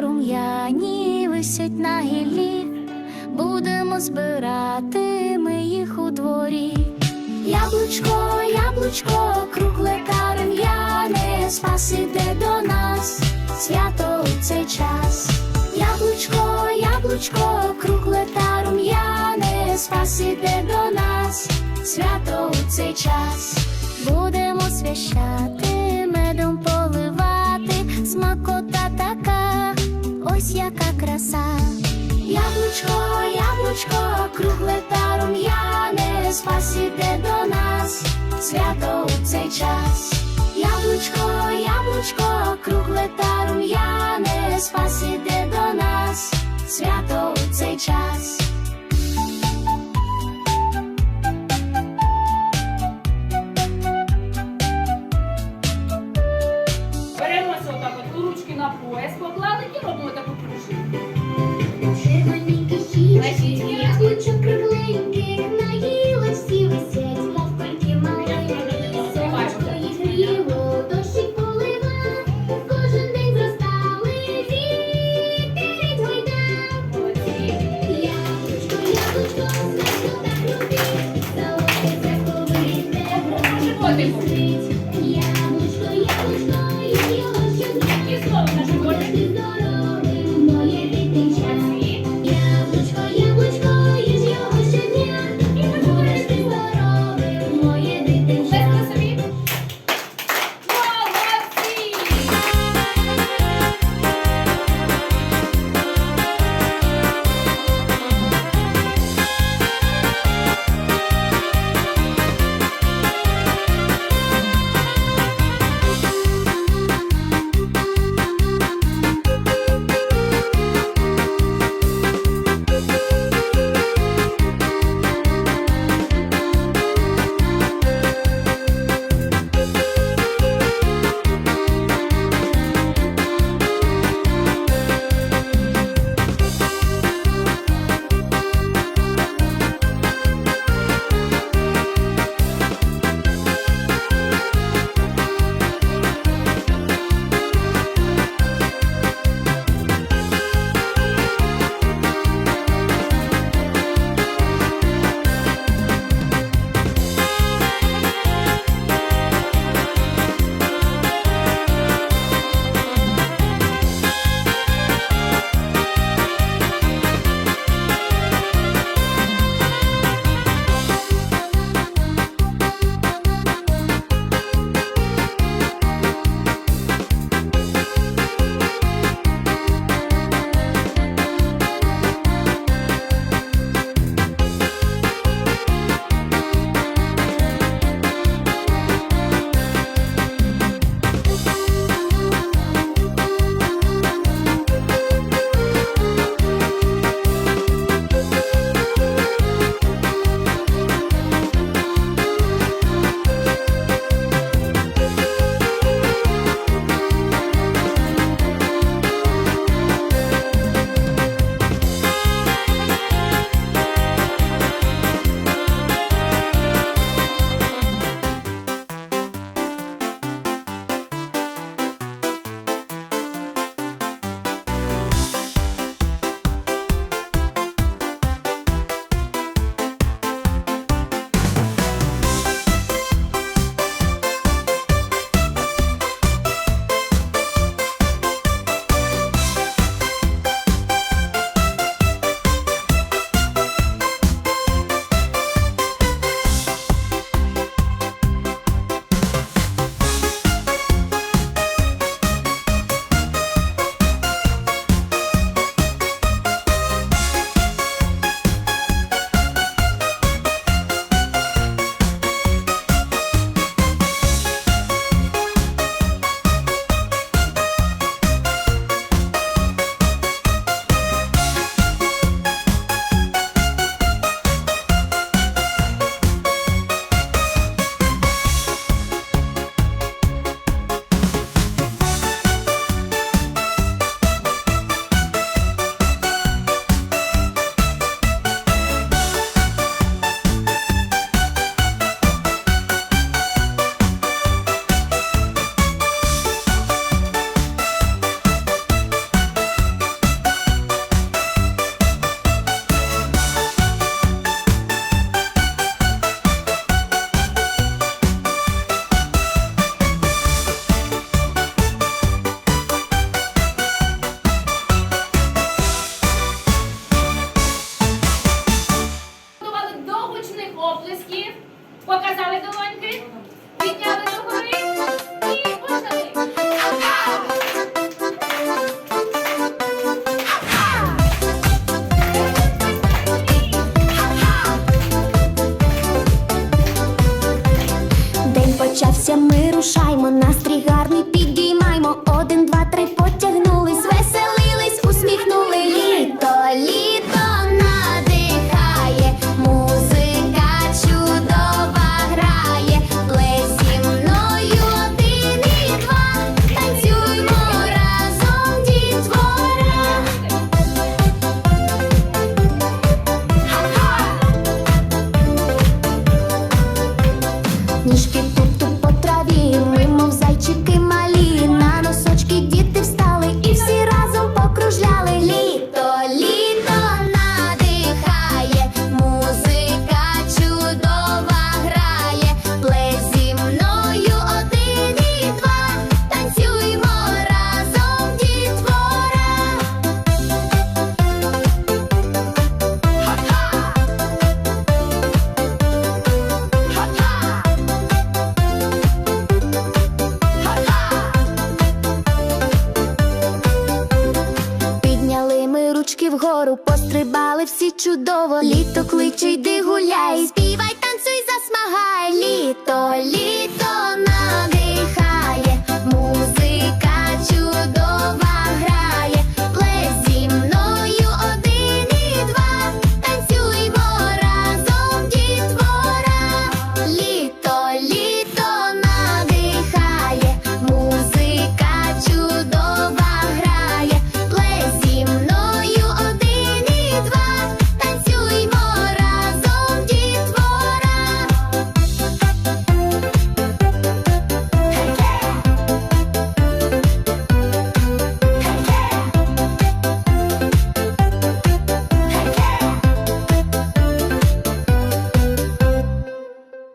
рум'яні висять на гіллі, будемо збирати ми їх у дворі. Яблучко, яблучко, кругле та рум'яне, спас іде до нас, свято у цей час. Яблучко, яблучко, кругле та рум'яне, спас іде до нас, свято у цей час. Будемо свящати, краса. Яблучко, яблучко, кругле та рум'яне, спас до нас, свято у цей час. Яблучко, яблучко, кругле та рум'яне, спас іде до нас, свято у цей час. настрій гарний підіймаймо один. Ручки вгору пострибали всі чудово, літо кличе, йди гуляй, співай, танцюй, засмагай, літо, літо.